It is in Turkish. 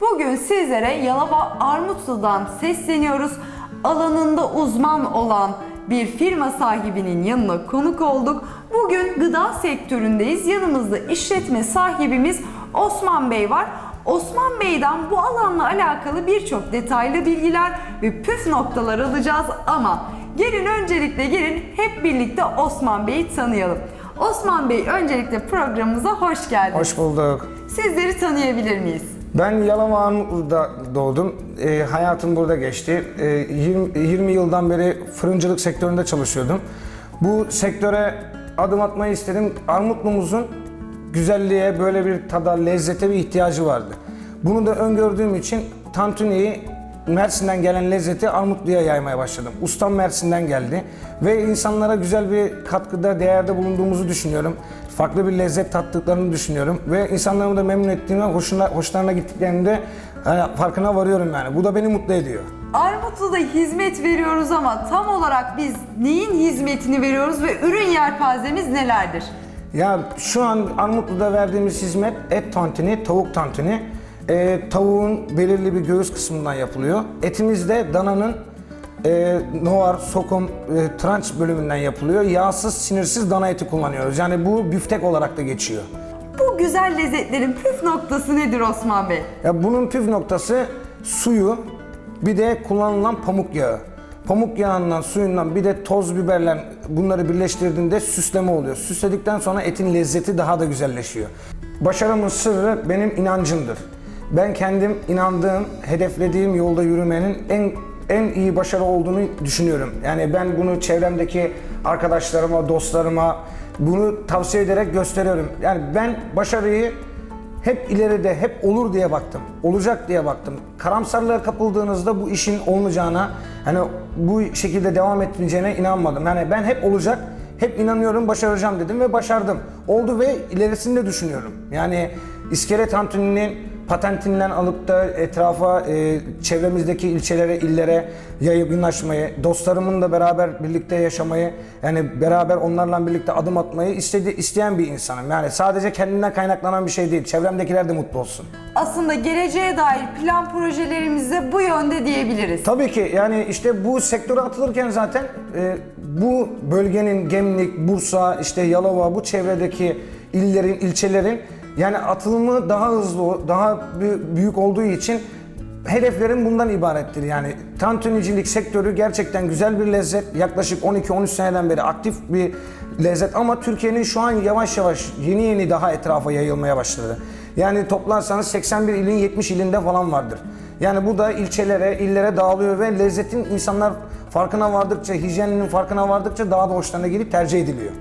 Bugün sizlere Yalova Armutlu'dan sesleniyoruz. Alanında uzman olan bir firma sahibinin yanına konuk olduk. Bugün gıda sektöründeyiz. Yanımızda işletme sahibimiz Osman Bey var. Osman Bey'den bu alanla alakalı birçok detaylı bilgiler ve püf noktalar alacağız ama gelin öncelikle gelin hep birlikte Osman Bey'i tanıyalım. Osman Bey öncelikle programımıza hoş geldiniz. Hoş bulduk. Sizleri tanıyabilir miyiz? Ben Yalova Armutlu'da doğdum. Ee, hayatım burada geçti. Ee, 20, 20 yıldan beri fırıncılık sektöründe çalışıyordum. Bu sektöre adım atmayı istedim. Armutlumuzun güzelliğe, böyle bir tada, lezzete bir ihtiyacı vardı. Bunu da öngördüğüm için tantuniyi Mersin'den gelen lezzeti Armutlu'ya yaymaya başladım. Ustam Mersin'den geldi ve insanlara güzel bir katkıda, değerde bulunduğumuzu düşünüyorum. Farklı bir lezzet tattıklarını düşünüyorum ve insanlarımı da memnun ettiğime, hoşuna, hoşlarına gittiklerinde hani farkına varıyorum yani. Bu da beni mutlu ediyor. Armutlu'da hizmet veriyoruz ama tam olarak biz neyin hizmetini veriyoruz ve ürün yelpazemiz nelerdir? Ya şu an Armutlu'da verdiğimiz hizmet et tantuni, tavuk tantuni. Ee, tavuğun belirli bir göğüs kısmından yapılıyor. Etimiz de dananın e, noar, sokum, e, tranç bölümünden yapılıyor. Yağsız, sinirsiz dana eti kullanıyoruz. Yani bu büftek olarak da geçiyor. Bu güzel lezzetlerin püf noktası nedir Osman Bey? Ya bunun püf noktası suyu, bir de kullanılan pamuk yağı. Pamuk yağından, suyundan bir de toz biberle bunları birleştirdiğinde süsleme oluyor. Süsledikten sonra etin lezzeti daha da güzelleşiyor. Başarımın sırrı benim inancımdır. Ben kendim inandığım, hedeflediğim yolda yürümenin en en iyi başarı olduğunu düşünüyorum. Yani ben bunu çevremdeki arkadaşlarıma, dostlarıma bunu tavsiye ederek gösteriyorum. Yani ben başarıyı hep ileride, hep olur diye baktım. Olacak diye baktım. Karamsarlığa kapıldığınızda bu işin olmayacağına, hani bu şekilde devam etmeyeceğine inanmadım. Yani ben hep olacak, hep inanıyorum, başaracağım dedim ve başardım. Oldu ve ilerisini de düşünüyorum. Yani iskele tantuninin patentinden alıp da etrafa, e, çevremizdeki ilçelere, illere yaygınlaşmayı, dostlarımın da beraber birlikte yaşamayı, yani beraber onlarla birlikte adım atmayı istedi, isteyen bir insanım. Yani sadece kendinden kaynaklanan bir şey değil, çevremdekiler de mutlu olsun. Aslında geleceğe dair plan projelerimiz de bu yönde diyebiliriz. Tabii ki yani işte bu sektöre atılırken zaten e, bu bölgenin Gemlik, Bursa, işte Yalova bu çevredeki illerin, ilçelerin yani atılımı daha hızlı, daha bü- büyük olduğu için hedeflerim bundan ibarettir. Yani tantunicilik sektörü gerçekten güzel bir lezzet. Yaklaşık 12-13 seneden beri aktif bir lezzet ama Türkiye'nin şu an yavaş yavaş yeni yeni daha etrafa yayılmaya başladı. Yani toplarsanız 81 ilin 70 ilinde falan vardır. Yani bu da ilçelere, illere dağılıyor ve lezzetin insanlar farkına vardıkça, hijyeninin farkına vardıkça daha da hoşlarına gelip tercih ediliyor.